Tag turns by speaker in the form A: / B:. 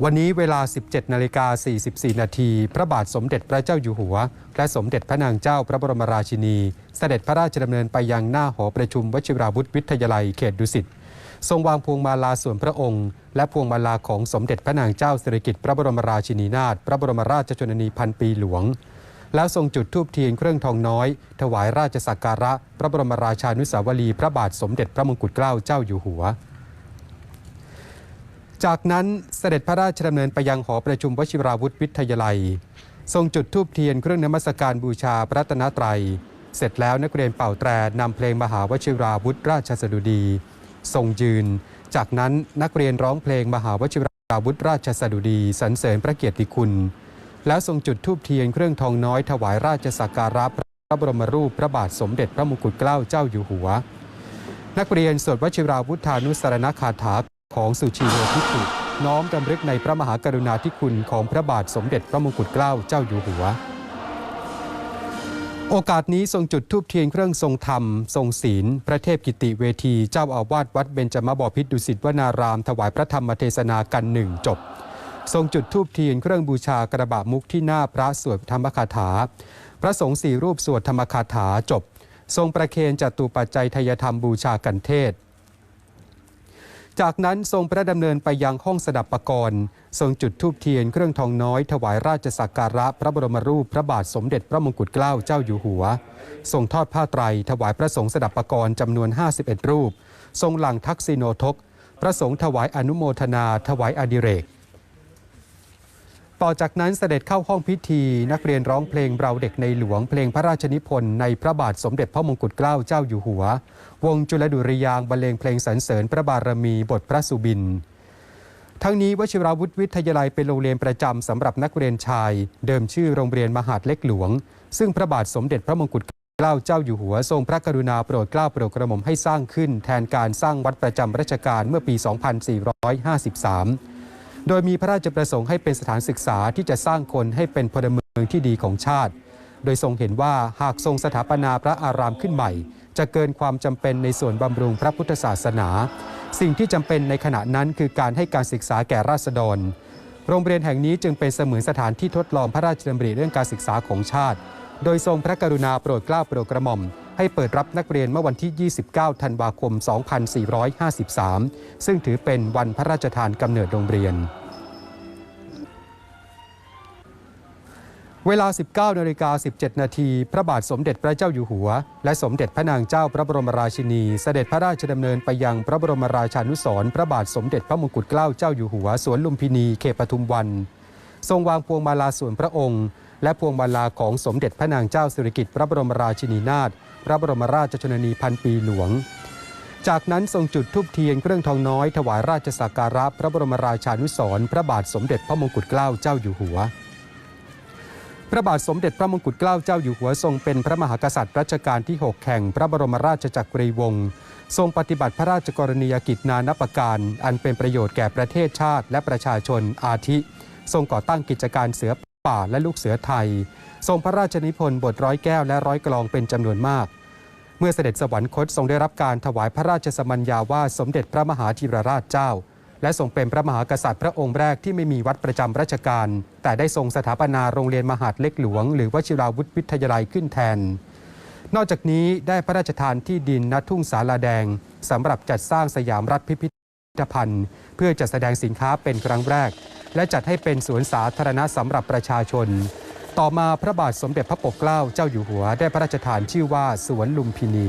A: วันนี้เวลา 17นาฬิกา44 นาที พระบาทสมเด็จพระเจ้าอยู่หัว และสมเด็จพระนางเจ้าพระบรมราชินี เสด็จพระราชดำเนินไปยังหน้าหอประชุมวชิราวุธวิทยาลัยเขตดุสิต ทรงวางพวงมาลาส่วนพระองค์ และพวงมาลาของสมเด็จพระนางเจ้าสิริกิติ์พระบรมราชินีนาถ พระบรมราชชนนีพันปีหลวง แล้วทรงจุดธูปเทียนเครื่องทองน้อย ถวายราชสักการะ พระบรมราชานุสาวรีย์พระบาทสมเด็จพระมงกุฎเกล้าเจ้าอยู่หัว จากนั้นเสด็จพระราชดำเนินไปยังหอประชุมวชิราวุธวิทยาลัย ทรงจุดธูปเทียนเครื่องนมัสการบูชาพระรัตนตรัย เสร็จแล้วนักเรียนเป่าแตรนำเพลงมหาวชิราวุธราชสดุดี ทรงยืน จากนั้นนักเรียนร้องเพลงมหาวชิราวุธราชสดุดีสรรเสริญพระเกียรติคุณ แล้วทรงจุดธูปเทียนเครื่องทองน้อยถวายราชสักการะพระบรมรูปพระบาทสมเด็จพระมงกุฎเกล้าเจ้าอยู่หัว นักเรียนสวดวชิราวุธานุสรณคาถา ของสุชีโวทิขุน้อมรำลึกในพระมหากรุณาธิคุณของพระบาทสมเด็จพระมงกุฎเกล้าเจ้าอยู่หัว โอกาสนี้ทรงจุดธูปเทียนเครื่องทรงธรรม ทรงศีล พระเทพกิติเวที เจ้าอาวาสวัดเบญจมบพิตรดุสิตวนาราม ถวายพระธรรมเทศนากันหนึ่งจบ ทรงจุดธูปเทียนเครื่องบูชากระบะมุกที่หน้าพระสวดธรรมคาถา พระสงฆ์สี่รูปสวดธรรมคาถาจบ ทรงประเคนจตุปัจจัยทยธรรมบูชากันเทศ จากนั้นทรงพระดำเนินไปยังห้องสดับปกรณ์ทรงจุดธูปเทียนเครื่องทองน้อยถวายราชสักการะพระบรมรูปพระบาทสมเด็จพระมงกุฎเกล้าเจ้าอยู่หัว ทรงทอดผ้าไตรถวายพระสงฆ์สดับปกรณ์จำนวน 51 รูป ทรงหลังทักษิโนทก พระสงฆ์ถวายอนุโมทนา ถวายอดิเรก ต่อจากนั้นเสด็จเข้าห้องพิธี นักเรียนร้องเพลงเราเด็กในหลวงเพลงพระราชนิพนธ์ในพระบาทสมเด็จพระมงกุฎเกล้าเจ้าอยู่หัว วงจุลดุริยางบรรเลงเพลงสรรเสริญพระบารมีบทพระสุบิน ทั้งนี้วชิราวุธวิทยาลัยเป็นโรงเรียนประจำสำหรับนักเรียนชาย เดิมชื่อโรงเรียนมหาดเล็กหลวง ซึ่งพระบาทสมเด็จพระมงกุฎเกล้าเจ้าอยู่หัวทรงพระกรุณาโปรดเกล้าโปรดกระหม่อมให้สร้างขึ้น แทนการสร้างวัดประจำรัชกาลเมื่อปี 2453 โดยมีพระราชประสงค์ให้เป็นสถานศึกษาที่จะสร้างคนให้เป็นพลเมืองที่ดีของชาติ โดยทรงเห็นว่าหากทรงสถาปนาพระอารามขึ้นใหม่ จะเกินความจำเป็นในส่วนบำรุงพระพุทธศาสนา สิ่งที่จำเป็นในขณะนั้นคือการให้การศึกษาแก่ราษฎร โรงเรียนแห่งนี้จึงเป็นเสมือนสถานที่ทดลองพระราชดำริเรื่องการศึกษาของชาติ โดยทรงพระกรุณาโปรดเกล้าโปรดกระหม่อม ให้เปิดรับนักเรียนเมื่อวันที่ 29 ธันวาคม 2453 ซึ่งถือเป็นวันพระราชทานกำเนิดโรงเรียน เวลา 19นาฬิกา17 นาทีพระบาทสมเด็จพระเจ้าอยู่หัว และสมเด็จพระนางเจ้าพระบรมราชินี เสด็จพระราชดำเนินไปยังพระบรมราชานุสร์พระบาทสมเด็จพระมงกุฎเกล้าเจ้าอยู่หัวสวนลุมพินีเขตปทุมวัน ทรงวางพวงมาลาส่วนพระองค์ และพวงมาลาของสมเด็จพระนางเจ้าสิริกิติ์พระบรมราชินีนาถ พระบรมราชชนนีพันปีหลวง จากนั้นทรงจุดธูปเทียนเครื่องทองน้อยถวายราชสักการะพระบรมราชานุสรณ์พระบาทสมเด็จพระมงกุฎเกล้าเจ้าอยู่หัว พระบาทสมเด็จพระมงกุฎเกล้าเจ้าอยู่หัวทรงเป็นพระมหากษัตริย์รัชกาลที่ 6 แห่งพระบรมราชจักรีวงศ์ทรงปฏิบัติพระราชกรณียกิจนานับประการ อันเป็นประโยชน์แก่ประเทศชาติและประชาชนอาทิ ทรงก่อตั้งกิจการเสือ ป่าและลูกเสือไทย ทรงพระราชนิพนธ์บทร้อยแก้วและร้อยกลองเป็นจำนวนมาก เมื่อเสด็จสวรรคตทรงได้รับการถวายพระราชสมัญญาว่าสมเด็จพระมหาธีรราชเจ้า และทรงเป็นพระมหากษัตริย์พระองค์แรกที่ไม่มีวัดประจำราชการ แต่ได้ทรงสถาปนาโรงเรียนมหาดเล็กหลวง หรือวชิราวุธวิทยาลัยขึ้นแทน นอกจากนี้ได้พระราชทานที่ดินณทุ่งสาลาแดงสำหรับจัดสร้างสยามรัฐพิพิธภัณฑ์ เพื่อจัดแสดงสินค้าเป็นครั้งแรก และจัดให้เป็นสวนสาธารณะสำหรับประชาชน ต่อมาพระบาทสมเด็จพระปกเกล้าเจ้าอยู่หัวได้พระราชทานชื่อว่าสวนลุมพินี